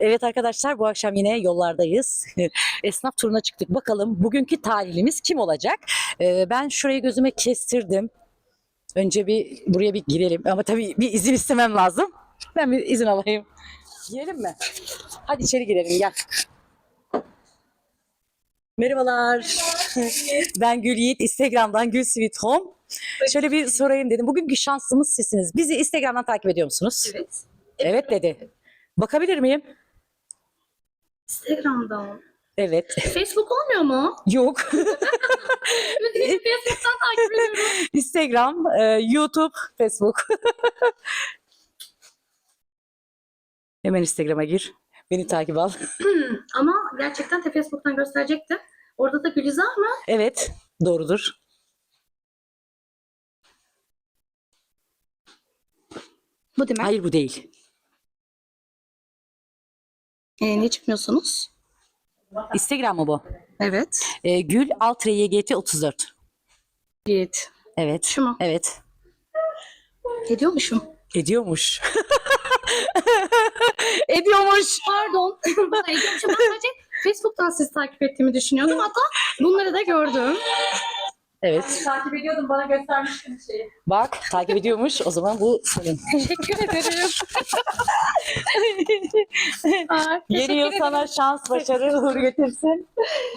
Evet arkadaşlar bu akşam yine yollardayız. Esnaf turuna çıktık. Bakalım bugünkü talihlimiz kim olacak? Ee, ben şurayı gözüme kestirdim. Önce bir buraya bir girelim. Ama tabii bir izin istemem lazım. Ben bir izin alayım. Girelim mi? Hadi içeri girelim gel. Merhabalar. ben Gül Yiğit. Instagram'dan Gül Sweet Home. Şöyle bir sorayım dedim. Bugünkü şansımız sizsiniz. Bizi Instagram'dan takip ediyor musunuz? Evet. Evet dedi. Bakabilir miyim? Instagram'dan. Evet. Facebook olmuyor mu? Yok. Facebook'tan takip ediyorum. Instagram, e, YouTube, Facebook. Hemen Instagram'a gir. Beni takip al. Ama gerçekten de Facebook'tan gösterecektim. Orada da Gülizar mı? Evet, doğrudur. Bu demek. Hayır bu değil. Ee, niye çıkmıyorsunuz? Instagram mı bu? Evet. E, Gül alt YGT 34. Yiğit. Evet. Şu mu? Evet. Ediyormuşum. Ediyormuş. Ediyormuş. Pardon. Ediyormuşum. Ben sadece Facebook'tan sizi takip ettiğimi düşünüyordum. Hatta bunları da gördüm. Evet. Takip ediyordum. Bana göstermiştin şeyi. Bak takip ediyormuş. O zaman bu senin. Teşekkür ederim. Aa, Yeni teşekkür yıl ederim. sana şans, başarı, uğur getirsin.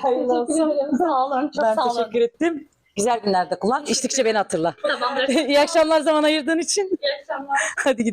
Hayırlı Teşekkür olsun. ederim. Sağ olun. Çok Ben sağ olun. teşekkür ettim. Güzel günlerde kullan. İçtikçe beni hatırla. Tamamdır. İyi akşamlar zaman ayırdığın için. İyi akşamlar. Hadi gidelim.